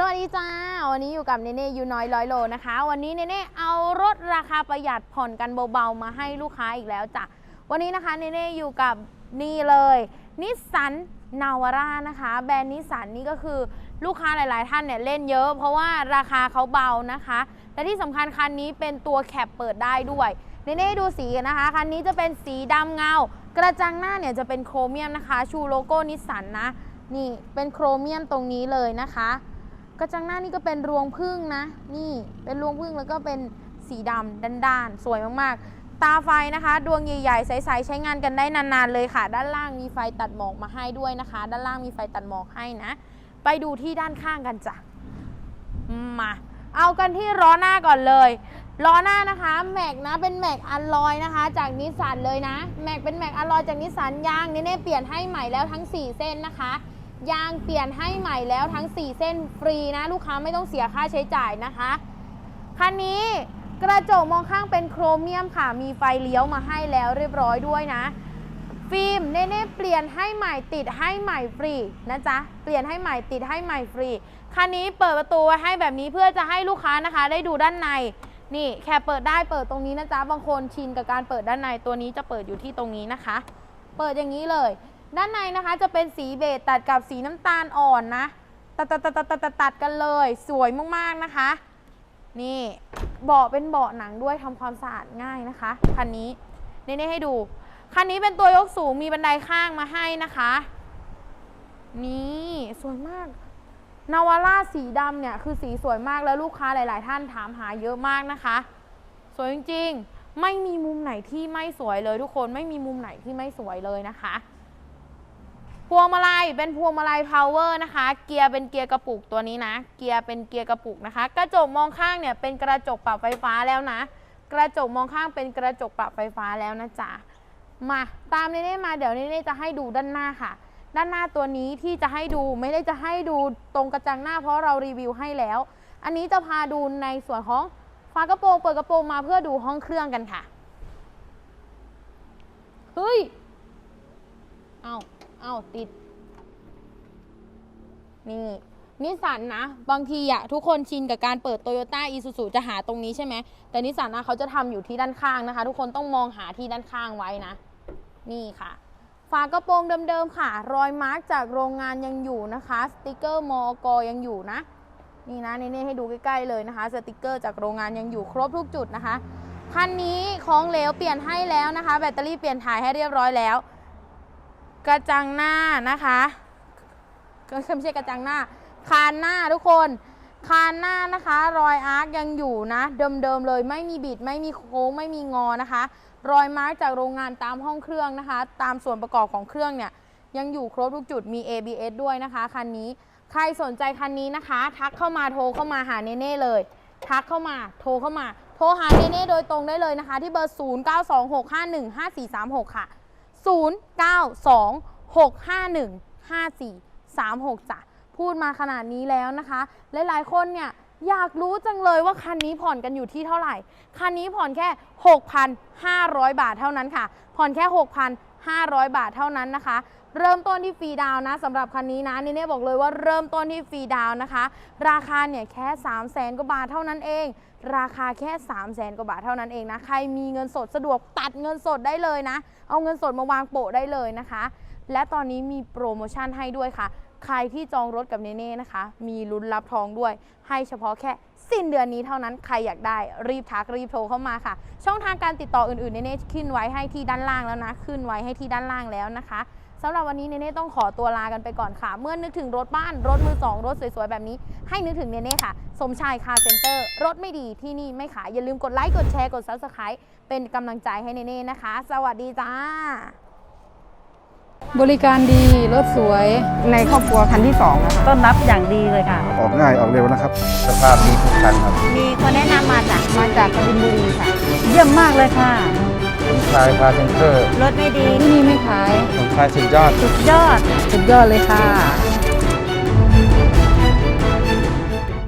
สวัสดีจ้า วันนี้อยู่กับเนเน่ยูน้อยร้อยโลนะคะ วันนี้เนเน่เอารถราคาประหยัดผ่อนกันเบาๆ มาให้ลูกค้าอีกแล้วจ้ะ วันนี้นะคะเนเน่อยู่กับนี่เลยนิสสันนาวาร่านะคะ แบรนด์นิสสันนี่ก็คือลูกค้าหลายๆ ท่านเนี่ยเล่นเยอะ เพราะว่าราคาเขาเบานะคะ และที่สำคัญคันนี้เป็นตัวแคปเปิดได้ด้วยเนเน่ดูสีกันนะคะ คันนี้จะเป็นสีดำเงา กระจังหน้าเนี่ยจะเป็นโครเมียมนะคะ ชูโลโก้นิสสันนะ นี่เป็นโครเมียมตรงนี้เลยนะคะ กระจังหน้านี่ก็เป็นรวงพึ่งนะ นี่เป็นรวงพึ่งแล้วก็เป็นสีดำด้านๆ สวยมากๆ ตาไฟนะคะ ดวงใหญ่ๆ ใสๆ ใช้งานกันได้นานๆ เลยค่ะ ด้านล่างมีไฟตัดหมอกมาให้ด้วยนะคะ ด้านล่างมีไฟตัดหมอกให้นะ ไปดูที่ด้านข้างกันจ้ะ มา เอากันที่ล้อหน้าก่อนเลยล้อหน้านะคะแม็กนะเป็นแม็กอัลลอยนะคะ จากนิสสันเลยนะแม็กเป็นแม็กอัลลอยจากนิสสันยางเน่ๆเปลี่ยนให้ใหม่แล้วทั้ง 4 เส้นนะคะ ยางเปลี่ยนให้ใหม่แล้วทั้ง 4 เส้นฟรีนะ ลูกค้าไม่ต้องเสียค่าใช้จ่ายนะคะ คันนี้กระจกมองข้างเป็นโครเมียมค่ะ มีไฟเลี้ยวมาให้แล้วเรียบร้อยด้วยนะ ฟิล์มเน่ๆเปลี่ยนให้ใหม่ติดให้ใหม่ฟรีนะจ๊ะ เปลี่ยนให้ใหม่ติดให้ใหม่ฟรี คันนี้เปิดประตูไว้ให้แบบนี้เพื่อจะให้ลูกค้านะคะ ได้ดูด้านในนี่แค่เปิดได้เปิดตรงนี้นะจ๊ะ บางคนชินกับการเปิดด้านในตัวนี้จะเปิดอยู่ที่ตรงนี้นะคะ เปิดอย่างนี้เลย ด้านในนะคะจะเป็นสีเบจตัดกับสีน้ำตาลอ่อนนะ ตัดตัดตัดตัดตัดตัดกันเลย สวยมากๆนะคะ นี่เบาะเป็นเบาะหนังด้วยทำความสะอาดง่ายนะคะ คันนี้เน่ให้ดู คันนี้เป็นตัวยกสูงมีบันไดข้างมาให้นะคะ นี่สวยมาก นาวาร่าสีดำเนี่ยคือสีสวยมากแล้วลูกค้าหลาย ๆ ท่านถามหาเยอะมากนะคะ สวยจริงๆ ไม่มีมุมไหนที่ไม่สวยเลยทุกคนไม่มีมุมไหนที่ไม่สวยเลยนะคะ พวงมาลัยเป็นพวงมาลัยพาวเวอร์นะคะ เกียร์เป็นเกียร์กระปุกตัวนี้นะ เกียร์เป็นเกียร์กระปุกนะคะ กระจกมองข้างเนี่ยเป็นกระจกปรับไฟฟ้าแล้วนะ กระจกมองข้างเป็นกระจกปรับไฟฟ้าแล้วนะจ๊ะ มาตามเน่มาเดี๋ยวเน่จะให้ดูด้านหน้าค่ะ ด้านหน้าตัวนี้ที่จะให้ดูไม่ได้จะให้ดูตรงกระจังหน้าเพราะเรารีวิวให้แล้ว อันนี้จะพาดูในส่วนของฝากระโปรงเปิดกระโปรงมาเพื่อดูห้องเครื่องกันค่ะ เฮ้ย เอา เอาติด นี่นิสสันนะ บางทีอะทุกคนชินกับการเปิดโตโยต้าอีซูซูจะหาตรงนี้ใช่ไหม แต่นิสสันนะเขาจะทำอยู่ที่ด้านข้างนะคะ ทุกคนต้องมองหาที่ด้านข้างไว้นะ นี่ค่ะ ฝากระโปรงเดิมๆค่ะ รอยมาร์กจากโรงงานยังอยู่นะคะ สติกเกอร์มอกยังอยู่นะ นี่นะเน่ๆให้ดูใกล้ๆเลยนะคะ สติกเกอร์จากโรงงานยังอยู่ครบทุกจุดนะคะคันนี้ของเหลวเปลี่ยนให้แล้วนะคะ แบตเตอรี่เปลี่ยนถ่ายให้เรียบร้อยแล้ว กระจังหน้านะคะก็ไม่ใช่กระจังหน้า คานหน้าทุกคนคานหน้านะคะ รอยอาร์คยังอยู่นะเดิมๆเลยไม่มีบิดไม่มีโค้งไม่มีงอนะคะ รอยมาร์กจากโรงงานตามห้องเครื่องนะคะ ตามส่วนประกอบของเครื่องเนี่ยยังอยู่ครบทุกจุดมี ABS ด้วยนะคะคันนี้ใครสนใจคันนี้นะคะ ทักเข้ามาโทรเข้ามาหาเนเน่เลย ทักเข้ามาโทรเข้ามา โทรหาเนเน่โดยตรงได้เลยนะคะ ที่เบอร์ 0926515436 ค่ะ 0926515436จ้ะพูดมาขนาดนี้แล้วนะคะ หลายๆคนเนี่ยอยากรู้จังเลยว่าคันนี้ผ่อนกันอยู่ที่เท่าไหร่ คันนี้ผ่อนแค่ 6,500 บาทเท่านั้นค่ะ ผ่อนแค่ 6,500 บาทเท่านั้นนะคะ เริ่มต้นที่ฟรีดาวนะสำหรับคันนี้นะนี่เนี่ยบอกเลยว่าเริ่มต้นที่ฟรีดาวน์นะคะ ราคาเนี่ยแค่3 0 0แสนกว่าบาทเท่านั้นเอง ราคาแค่3 0 0แสนกว่าบาทเท่านั้นเองนะใครมีเงินสดสะดวกตัดเงินสดได้เลยนะ เอาเงินสดมาวางโปะได้เลยนะคะ และตอนนี้มีโปรโมชั่นให้ด้วยค่ะ ใครที่จองรถกับเนเน่นะคะ มีลุ้นรับทองด้วย ให้เฉพาะแค่สิ้นเดือนนี้เท่านั้นใครอยากได้รีบทักรีบโทรเข้ามาค่ะ ช่องทางการติดต่ออื่นๆเนเน่ขึ้นไว้ให้ที่ด้านล่างแล้วนะ ขึ้นไว้ให้ที่ด้านล่างแล้วนะคะ สำหรับวันนี้เนเน่ต้องขอตัวลากันไปก่อนค่ะ เมื่อนึกถึงรถบ้าน รถมือสองรถสวยๆ แบบนี้ ให้นึกถึงเนเน่ค่ะ สมชายคาร์เซ็นเตอร์ รถไม่ดีที่นี่ไม่ขาย อย่าลืมกดไลค์ กดแชร์ กด subscribe เป็นกำลังใจให้เนเน่นะคะ สวัสดีจ้า บริการดี รถสวย ในครอบครัวคันที่สองนะคะต้อนรับอย่างดีเลยค่ะ ออกง่ายออกเร็วนะครับ สภาพดีทุกคันครับ มีคนแนะนำมาจากมาจากกบินบุรีค่ะ เยี่ยมมากเลยค่ะ ผมชายพาเซนเตอร์รถไม่ดีที่นี่ไม่ขายผมชายสุดยอด สุดยอด สุดยอดเลยค่ะ